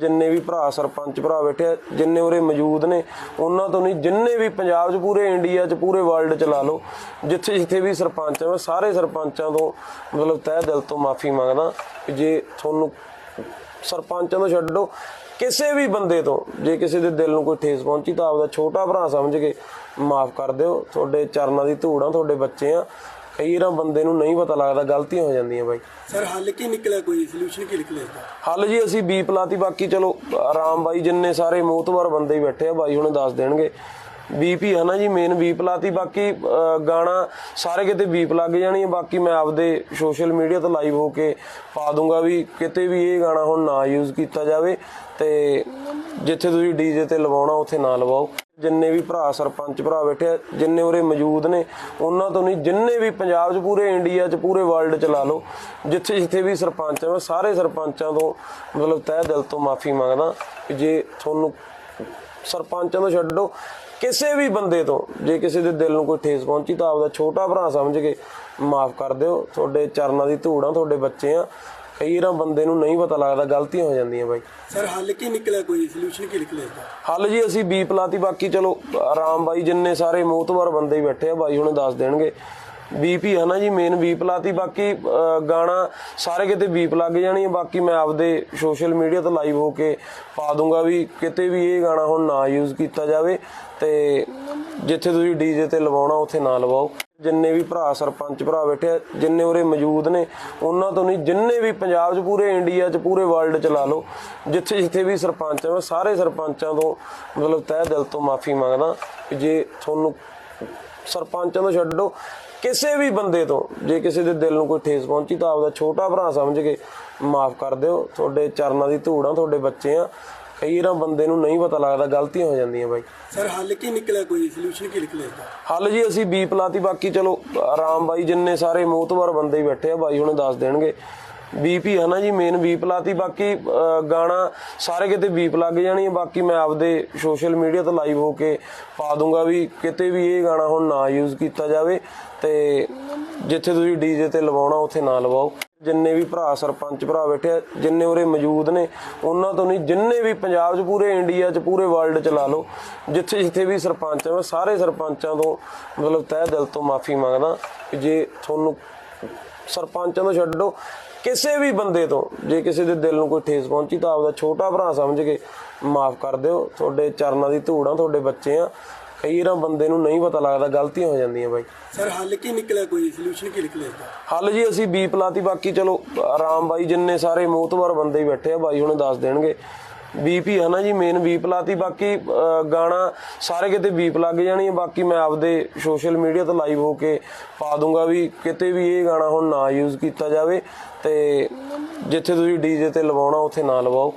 ਜਿੰਨੇ ਵੀ ਭਰਾ ਸਰਪੰਚ ਭਰਾ ਬੈਠੇ ਆ, ਜਿੰਨੇ ਉਰੇ ਮੌਜੂਦ ਨੇ, ਉਹਨਾਂ ਤੋਂ ਨਹੀਂ, ਜਿੰਨੇ ਵੀ ਪੰਜਾਬ 'ਚ ਪੂਰੇ ਇੰਡੀਆ 'ਚ, ਪੂਰੇ ਵਰਲਡ 'ਚ ਲਾ ਲਓ, ਜਿੱਥੇ ਜਿੱਥੇ ਵੀ ਸਰਪੰਚ ਆ, ਮੈਂ ਸਾਰੇ ਸਰਪੰਚਾਂ ਤੋਂ ਮਤਲਬ ਤਹਿ ਦਿਲ ਤੋਂ ਮਾਫੀ ਮੰਗਦਾ ਕਿ ਜੇ ਤੁਹਾਨੂੰ ਸਰਪੰਚਾਂ ਤੋਂ ਛੱਡੋ, ਕਿਸੇ ਵੀ ਬੰਦੇ ਤੋਂ, ਜੇ ਕਿਸੇ ਦੇ ਦਿਲ ਨੂੰ ਕੋਈ ਠੇਸ ਪਹੁੰਚੀ ਤਾਂ ਆਪਦਾ ਛੋਟਾ ਭਰਾ ਸਮਝ ਕੇ ਮਾਫ ਕਰ ਦਿਓ। ਤੁਹਾਡੇ ਚਰਨਾਂ ਦੀ ਧੂੜ ਆ, ਤੁਹਾਡੇ ਬੱਚੇ ਆ ਕਈ ਵਾਰ ਬੰਦੇ ਨੂੰ ਨਹੀਂ ਪਤਾ ਲੱਗਦਾ ਗਲਤੀਆਂ ਹੋ ਜਾਂਦੀਆਂ ਬਾਈ। ਸਰ ਹੱਲ ਕੀ ਨਿਕਲਿਆ ਕੋਈ? ਸੋਲੂਸ਼ਨ ਕੀ ਨਿਕਲਿਆ ਹੱਲ ਜੀ ਅਸੀਂ ਬੀ ਪਲਾਤੀ ਬਾਕੀ ਚਲੋ ਆਰਾਮ ਬਾਈ ਜਿੰਨੇ ਸਾਰੇ ਮੋਤਬਰ ਬੰਦੇ ਹੀ ਬੈਠੇ ਆ ਬਾਈ ਹੁਣ ਦੱਸ ਦੇਣਗੇ। ਬੀਪੀ ਹੈ ਨਾ ਜੀ ਮੇਨ ਬੀਪ ਲਾਤੀ ਬਾਕੀ ਗਾਣਾ ਸਾਰੇ ਕਿਤੇ ਬੀਪ ਲੱਗ ਜਾਣੀ ਹੈ ਬਾਕੀ ਮੈਂ ਆਪਦੇ ਸੋਸ਼ਲ ਮੀਡੀਆ ਤੇ ਲਾਈਵ ਹੋ ਕੇ ਪਾ ਦੂੰਗਾ ਵੀ ਕਿਤੇ ਵੀ ਇਹ ਗਾਣਾ ਹੁਣ ਨਾ ਯੂਜ਼ ਕੀਤਾ ਜਾਵੇ ਤੇ ਜਿੱਥੇ ਤੁਸੀਂ ਡੀਜੇ ਤੇ ਲਵਾਉਣਾ ਉੱਥੇ ਨਾ ਲਵਾਓ। ਜਿੰਨੇ ਵੀ ਭਰਾ ਸਰਪੰਚ ਭਰਾ ਬੈਠੇ ਆ, ਜਿੰਨੇ ਉਰੇ ਮੌਜੂਦ ਨੇ, ਉਹਨਾਂ ਤੋਂ ਨਹੀਂ, ਜਿੰਨੇ ਵੀ ਪੰਜਾਬ 'ਚ ਪੂਰੇ ਇੰਡੀਆ 'ਚ ਪੂਰੇ ਵਰਲਡ 'ਚ ਲਾ ਲਓ, ਜਿੱਥੇ ਜਿੱਥੇ ਵੀ ਸਰਪੰਚ ਆ, ਮੈਂ ਸਾਰੇ ਸਰਪੰਚਾਂ ਤੋਂ ਮਤਲਬ ਤਹਿ ਦਿਲ ਤੋਂ ਮਾਫੀ ਮੰਗਦਾ ਕਿ ਜੇ ਤੁਹਾਨੂੰ ਸਰਪੰਚਾਂ ਤੋਂ ਛੱਡੋ, ਕਿਸੇ ਵੀ ਬੰਦੇ ਤੋਂ, ਜੇ ਕਿਸੇ ਦੇ ਦਿਲ ਨੂੰ ਕੋਈ ਠੇਸ ਪਹੁੰਚੀ ਤਾਂ ਆਪਦਾ ਛੋਟਾ ਭਰਾ ਸਮਝ ਕੇ ਮਾਫ ਕਰ ਦਿਓ। ਤੁਹਾਡੇ ਚਰਨਾਂ ਦੀ ਧੂੜ ਆ, ਤੁਹਾਡੇ ਬੱਚੇ ਆ ਕਈ ਵਾਰ ਬੰਦੇ ਨੂੰ ਨਹੀਂ ਪਤਾ ਲੱਗਦਾ ਗਲਤੀਆਂ ਹੋ ਜਾਂਦੀਆਂ ਬਾਈ। ਸਰ ਹੱਲ ਕੀ ਨਿਕਲਿਆ ਕੋਈ? ਸੋਲੂਸ਼ਨ ਕੀ ਨਿਕਲਿਆ ਹੱਲ ਜੀ ਅਸੀਂ ਬੀ ਪਲਾਤੀ ਬਾਕੀ ਚਲੋ ਆਰਾਮ ਬਾਈ ਜਿੰਨੇ ਸਾਰੇ ਮੋਤਬਰ ਬੰਦੇ ਹੀ ਬੈਠੇ ਆ ਬਾਈ ਹੁਣ ਦੱਸ ਦੇਣਗੇ। ਬੀਪੀ ਹੈ ਨਾ ਜੀ ਮੇਨ ਬੀ ਪਲਾਤੀ ਬਾਕੀ ਗਾਣਾ ਸਾਰੇ ਕਿਤੇ ਬੀਪ ਲੱਗ ਜਾਣੀ ਹੈ ਬਾਕੀ ਮੈਂ ਆਪਦੇ ਸੋਸ਼ਲ ਮੀਡੀਆ ਤੇ ਲਾਈਵ ਹੋ ਕੇ ਪਾ ਦੂੰਗਾ ਵੀ ਕਿਤੇ ਵੀ ਇਹ ਗਾਣਾ ਹੁਣ ਨਾ ਯੂਜ਼ ਕੀਤਾ ਜਾਵੇ ਤੇ ਜਿੱਥੇ ਤੁਸੀਂ ਡੀਜੇ ਤੇ ਲਵਾਉਣਾ ਉੱਥੇ ਨਾ ਲਵਾਓ। ਜਿੰਨੇ ਵੀ ਭਰਾ ਸਰਪੰਚ ਭਰਾ ਬੈਠੇ ਆ, ਜਿੰਨੇ ਉਰੇ ਮੌਜੂਦ ਨੇ, ਉਹਨਾਂ ਤੋਂ ਨਹੀਂ, ਜਿੰਨੇ ਵੀ ਪੰਜਾਬ 'ਚ ਪੂਰੇ ਇੰਡੀਆ 'ਚ ਪੂਰੇ ਵਰਲਡ 'ਚ ਲਾ ਲਓ, ਜਿੱਥੇ ਜਿੱਥੇ ਵੀ ਸਰਪੰਚ ਆ, ਮੈਂ ਸਾਰੇ ਸਰਪੰਚਾਂ ਤੋਂ ਮਤਲਬ ਤਹਿ ਦਿਲ ਤੋਂ ਮਾਫੀ ਮੰਗਦਾ ਕਿ ਜੇ ਤੁਹਾਨੂੰ ਸਰਪੰਚਾਂ ਤੋਂ ਛੱਡੋ ਕਿਸੇ ਵੀ ਬੰਦੇ ਤੋਂ, ਜੇ ਕਿਸੇ ਦੇ ਦਿਲ ਨੂੰ ਕੋਈ ਠੇਸ ਪਹੁੰਚੀ ਤਾਂ ਆਪਦਾ ਛੋਟਾ ਭਰਾ ਸਮਝ ਕੇ ਮਾਫ ਕਰ ਦਿਓ। ਤੁਹਾਡੇ ਚਰਨਾਂ ਦੀ ਧੂੜ ਆ, ਤੁਹਾਡੇ ਬੱਚੇ ਆ ਕਈ ਵਾਰ ਬੰਦੇ ਨੂੰ ਨਹੀਂ ਪਤਾ ਲੱਗਦਾ ਗਲਤੀਆਂ ਹੋ ਜਾਂਦੀਆਂ ਬਾਈ। ਸਰ ਹੱਲ ਕੀ ਨਿਕਲਿਆ ਕੋਈ? ਸੋਲੂਸ਼ਨ ਕੀ ਨਿਕਲਿਆ ਹੱਲ ਜੀ ਅਸੀਂ ਬੀ ਪਲਾਤੀ ਬਾਕੀ ਚਲੋ ਆਰਾਮ ਬਾਈ ਜਿੰਨੇ ਸਾਰੇ ਮੋਤਬਰ ਬੰਦੇ ਹੀ ਬੈਠੇ ਆ ਬਾਈ ਹੁਣ ਦੱਸ ਦੇਣਗੇ। ਬੀਪੀ ਹੈ ਨਾ ਜੀ ਮੇਨ ਬੀਪ ਲਾਤੀ ਬਾਕੀ ਗਾਣਾ ਸਾਰੇ ਕਿਤੇ ਬੀਪ ਲੱਗ ਜਾਣੀ ਹੈ ਬਾਕੀ ਮੈਂ ਆਪਦੇ ਸੋਸ਼ਲ ਮੀਡੀਆ ਤੇ ਲਾਈਵ ਹੋ ਕੇ ਪਾ ਦੂੰਗਾ ਵੀ ਕਿਤੇ ਵੀ ਇਹ ਗਾਣਾ ਹੁਣ ਨਾ ਯੂਜ਼ ਕੀਤਾ ਜਾਵੇ ਤੇ ਜਿੱਥੇ ਤੁਸੀਂ ਡੀਜੇ ਤੇ ਲਵਾਉਣਾ, ਉੱਥੇ ਨਾ ਲਵਾਓ। ਜਿੰਨੇ ਵੀ ਭਰਾ, ਸਰਪੰਚ ਭਰਾ ਬੈਠੇ ਆ, ਜਿੰਨੇ ਉਰੇ ਮੌਜੂਦ ਨੇ, ਉਹਨਾਂ ਤੋਂ ਨਹੀਂ, ਜਿੰਨੇ ਵੀ ਪੰਜਾਬ 'ਚ ਪੂਰੇ ਇੰਡੀਆ 'ਚ, ਪੂਰੇ ਵਰਲਡ 'ਚ ਲਾ ਲਓ। ਜਿੱਥੇ ਜਿੱਥੇ ਵੀ ਸਰਪੰਚ ਆ, ਮੈਂ ਸਾਰੇ ਸਰਪੰਚਾਂ ਤੋਂ ਮਤਲਬ ਤਹਿ ਦਿਲ ਤੋਂ ਮਾਫੀ ਮੰਗਦਾ ਕਿ ਜੇ ਤੁਹਾਨੂੰ ਸਰਪੰਚਾਂ ਤੋਂ ਛੱਡੋ ਕਿਸੇ ਵੀ ਬੰਦੇ ਤੋਂ, ਜੇ ਕਿਸੇ ਦੇ ਦਿਲ ਨੂੰ ਕੋਈ ਠੇਸ ਪਹੁੰਚੀ ਤਾਂ ਆਪਦਾ ਛੋਟਾ ਭਰਾ ਸਮਝ ਕੇ ਮਾਫ ਕਰ ਦਿਓ। ਤੁਹਾਡੇ ਚਰਨਾਂ ਦੀ ਧੂੜ ਆ, ਤੁਹਾਡੇ ਬੱਚੇ ਆ। ਕਈ ਵਾਰ ਬੰਦੇ ਨੂੰ ਨਹੀਂ ਪਤਾ ਲੱਗਦਾ ਗਲਤੀਆਂ ਹੋ ਜਾਂਦੀਆਂ ਬਾਈ। ਸਰ ਹੱਲ ਕੀ ਨਿਕਲਿਆ ਕੋਈ? ਸੋਲੂਸ਼ਨ ਕੀ ਨਿਕਲਿਆ ਹੱਲ ਜੀ ਅਸੀਂ ਬੀ ਪਲਾਤੀ ਬਾਕੀ ਚਲੋ ਆਰਾਮ ਬਾਈ ਜਿੰਨੇ ਸਾਰੇ ਮੋਤਬਰ ਬੰਦੇ ਹੀ ਬੈਠੇ ਆ ਬਾਈ ਹੁਣ ਦੱਸ ਦੇਣਗੇ। ਬੀਪੀ ਹੈ ਨਾ ਜੀ ਮੇਨ ਬੀ ਪਲਾਤੀ ਬਾਕੀ ਗਾਣਾ ਸਾਰੇ ਕਿਤੇ ਬੀਪ ਲੱਗ ਜਾਣੀ ਹੈ ਬਾਕੀ ਮੈਂ ਆਪਦੇ ਸੋਸ਼ਲ ਮੀਡੀਆ ਤੇ ਲਾਈਵ ਹੋ ਕੇ ਪਾ ਦੂੰਗਾ ਵੀ ਕਿਤੇ ਵੀ ਇਹ ਗਾਣਾ ਹੁਣ ਨਾ ਯੂਜ਼ ਕੀਤਾ ਜਾਵੇ ਤੇ ਜਿੱਥੇ ਤੁਸੀਂ ਡੀਜੇ ਤੇ ਲਵਾਉਣਾ ਉੱਥੇ ਨਾ ਲਵਾਓ।